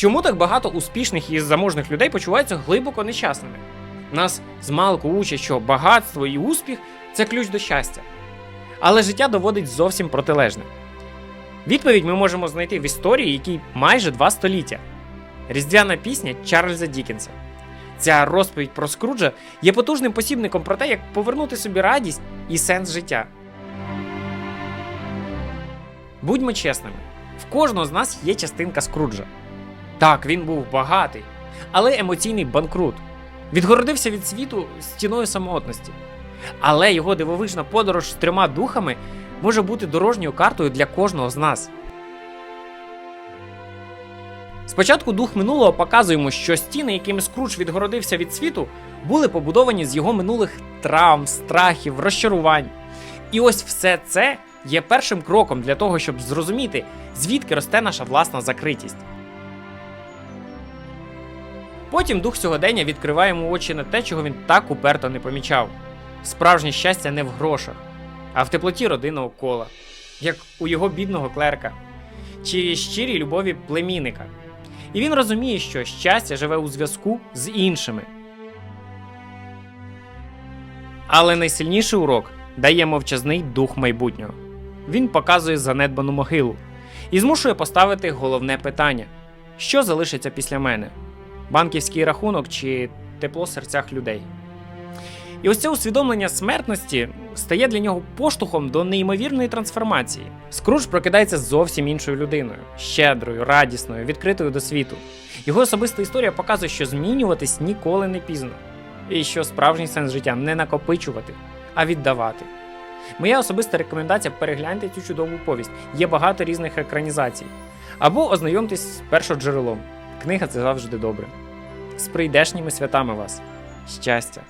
Чому так багато успішних і заможних людей почуваються глибоко нещасними? Нас змалку учать, що багатство і успіх це ключ до щастя. Але життя доводить зовсім протилежне. Відповідь ми можемо знайти в історії, якій майже два століття. Різдвяна пісня Чарльза Дікенса. Ця розповідь про Скруджа є потужним посібником про те, як повернути собі радість і сенс життя. Будьмо чесними, в кожного з нас є частинка Скруджа. Так, він був багатий, але емоційний банкрут. Відгородився від світу стіною самотності. Але його дивовижна подорож з трьома духами може бути дорожньою картою для кожного з нас. Спочатку дух минулого показує йому, що стіни, якими Скрудж відгородився від світу, були побудовані з його минулих травм, страхів, розчарувань. І ось все це є першим кроком для того, щоб зрозуміти, звідки росте наша власна закритість. Потім дух сьогодення відкриває йому очі на те, чого він так уперто не помічав. Справжнє щастя не в грошах, а в теплоті родинного кола, як у його бідного клерка, чи щирій любові племінника. І він розуміє, що щастя живе у зв'язку з іншими. Але найсильніший урок дає мовчазний дух майбутнього. Він показує занедбану могилу і змушує поставити головне питання: що залишиться після мене? Банківський рахунок чи тепло в серцях людей? І ось це усвідомлення смертності стає для нього поштовхом до неймовірної трансформації. Скрудж прокидається зовсім іншою людиною, щедрою, радісною, відкритою до світу. Його особиста історія показує, що змінюватись ніколи не пізно, і що справжній сенс життя не накопичувати, а віддавати. Моя особиста рекомендація перегляньте цю чудову повість. Є багато різних екранізацій. Або ознайомтесь з першоджерелом. Книга це завжди добре. З прийдешніми святами вас. Щастя!